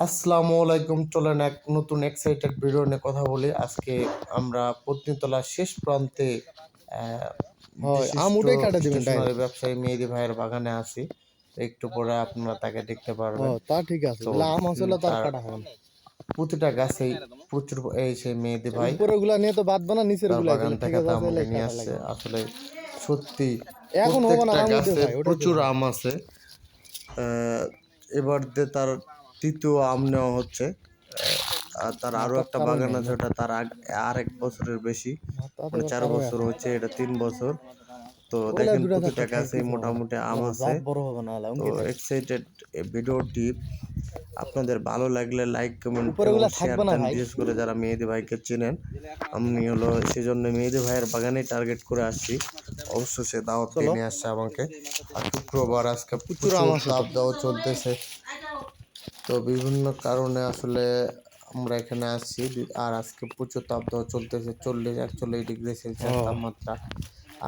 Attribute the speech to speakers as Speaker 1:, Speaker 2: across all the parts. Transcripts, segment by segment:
Speaker 1: আসসালামু আলাইকুম চলেন এক নতুন এক্সাইটেড ভিডিও নিয়ে কথা বলি। আজকে আমরা পত্নীতলার শেষ প্রান্তে ব্যবসায়ী মেহেদি ভাইয়ের বাগানে আছি। একটু পরে আপনারা তাকে দেখতে পারবেন।
Speaker 2: তা ঠিক আছে। আম আসলে তার
Speaker 1: তার-
Speaker 2: কাটা হবে
Speaker 1: প্রতিটা গাছেই প্রচুর এই সেই মেহেদি ভাই।
Speaker 2: উপরেরগুলা নিয়ে তো বাদ না নিচেরগুলা
Speaker 1: বাগান থেকে আম নিয়ে আসছে। আসলে সত্যি
Speaker 2: এখন
Speaker 1: গাছে প্রচুর আম আছে। আহ, এবার দিয়ে তার তৃতীয় আম নেওয়া হচ্ছে। আর তার আরও একটা বাগান আছে ওটা তার আর এক বছরের বেশি। মানে চার বছর হচ্ছে এটা তিন বছর। তো দেখেন প্রতিটা
Speaker 2: গাছে
Speaker 1: মোটামুটি আম আছে। তো। এক্সাইটেড ভিডিওটি আপনাদের ভালো লাগলে লাইক কমেন্ট
Speaker 2: উপরে ওগুলা থাকবে না ভাই।
Speaker 1: বিশেষ করে যারা মেহেদি ভাইকে চেনেন আমি হলো সেজন্য মেহেদি ভাইয়ের বাগানে টার্গেট করে আসছি। অবশ্য সে দাওয়াত নিয়ে আসছে আমাকে। আর শুক্রবার আজকে প্রচুর
Speaker 2: আম আছে তো।
Speaker 1: দাওয়াত দেওয়া চলতেছে। তো বিভিন্ন কারণে আসলে আমরা এখানে আসছি আর আজকে প্রচুর তাপ দেওয়া চলতেছে চল্লিশ একচল্লিশ ডিগ্রি সেলসিয়াস তাপমাত্রা।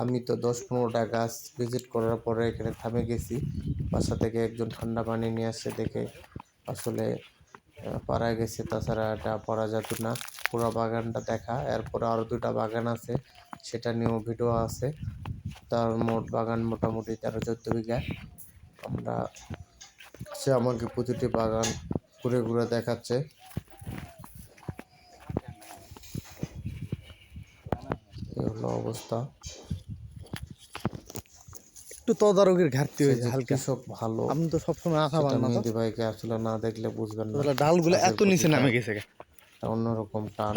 Speaker 1: আমি তো দশ পনেরোটা গাছ ভিজিট করার পরে এখানে থামে গেছি। বাসা থেকে একজন ঠান্ডা পানি নিয়ে আসছে দেখে আসলে পারা গেছে। তাছাড়া এটা পরা যেত না পুরো বাগানটা দেখা। এরপরে আরও দুটা বাগান আছে সেটা নিয়েও ভিডিও আছে। তার মোট বাগান মোটামুটি তেরো চোদ্দ বিঘা। আমরা সে আমাকে প্রতিটি বাগান ঘুরে ঘুরে দেখাচ্ছে। এই হলো অবস্থা।
Speaker 2: একটু তদারকির ঘাটতি হয়েছে হালকা।
Speaker 1: কৃষক ভালো
Speaker 2: আপনি তো সবসময় আশা
Speaker 1: সেটা
Speaker 2: পান না
Speaker 1: মেহেদি ভাইকে আসলে না দেখলে বুঝবেন না।
Speaker 2: ডালগুলো এত নিচে নামে গেছে
Speaker 1: অন্যরকম টান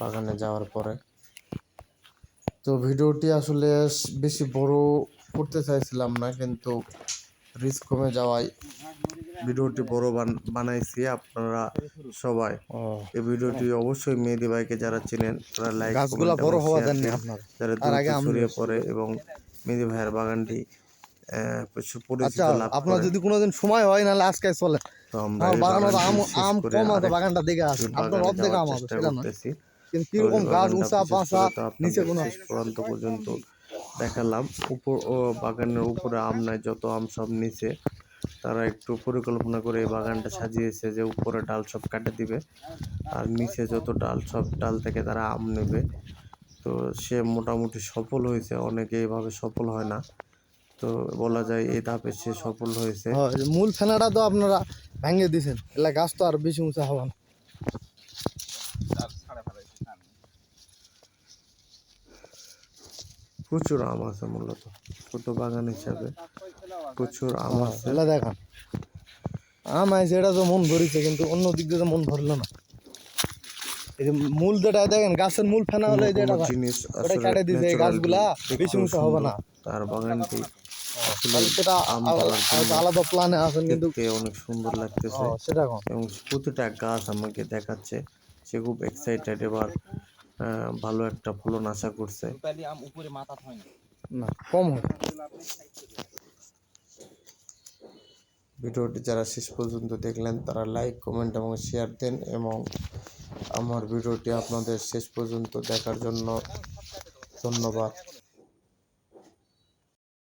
Speaker 1: বাগানে যাওয়ার পরে। তো ভিডিওটি আসলে বেশি বড় করতে চাইছিলাম না কিন্তু রিস্ক কমে যাওয়ায় ভিডিওটি বড় বান- বানাইছি আপনারা সবাই। এই ভিডিওটি অবশ্যই মেহেদি ভাইকে যারা চেনেন তারা লাইক
Speaker 2: গাছগুলা বড় হওয়া দেননি আপনারা।
Speaker 1: যারা
Speaker 2: তার আগে
Speaker 1: দ্রুত ছড়িয়ে পড়ে এবং মেহেদি ভাইয়ের বাগানটি
Speaker 2: আচ্ছা আপনার যদি কোনোদিন সময় হয় নাহলে আজকে চলে।
Speaker 1: তো আমরা
Speaker 2: আমার
Speaker 1: এই
Speaker 2: বাগানে তো আম আম কম আছে বাগানটা দেখে আসেন আপনার অর্ধেক আম আছে সেটা না কিন্তু কীরকম গাছ উঁচা পাঁচা নিচে কোনো
Speaker 1: পর্যন্ত দেখালাম। উপর ও বাগানের উপরে আম নাই যত আম সব নিচে। তারা একটু পরিকল্পনা করে এই বাগানটা সাজিয়েছে যে উপরে ডাল সব কাটে দিবে। আর নিচে যত ডাল সব ডাল থেকে তারা আম নেবে। তো সে মোটামুটি সফল হয়েছে। অনেকে এইভাবে সফল হয় না। তো বলা যায় এই ধাপে সে সফল হয়েছে।
Speaker 2: হয়, মূল ফেনাটা তো আপনারা ভেঙে দিয়েছেন। এলা গাছ তো আর বেশি উঁচা হবে
Speaker 1: প্রচুর আম আছে মূলত ছোট বাগান হিসাবে। প্রচুর আম আছে।
Speaker 2: দেখান আম আছে এটা তো মন ভরিছে কিন্তু অন্য দিক দিয়ে তো মন ভরলো না। এই যে মূল যেটা দেখেন গাছের মূল ফেনা হলে এই যে
Speaker 1: কোনো
Speaker 2: এটা
Speaker 1: জিনিস
Speaker 2: ওটা কেটে দিয়েছে গাছগুলা বেশি উঁচা হবে না।
Speaker 1: তার বাগানটি
Speaker 2: সেটা আলাদা প্ল্যানে আছেন কিন্তু
Speaker 1: অনেক সুন্দর লাগতেছে।
Speaker 2: সেটা
Speaker 1: এবং প্রতিটা গাছ আমাকে দেখাচ্ছে সে খুব এক্সাইটেড এবার ভালো একটা ফলন আশা করছে।
Speaker 2: না। কম হবে
Speaker 1: ভিডিওটি যারা শেষ পর্যন্ত দেখলেন তারা লাইক কমেন্ট এবং শেয়ার দেন এবং আমার ভিডিওটি আপনাদের শেষ পর্যন্ত দেখার জন্য ধন্যবাদ।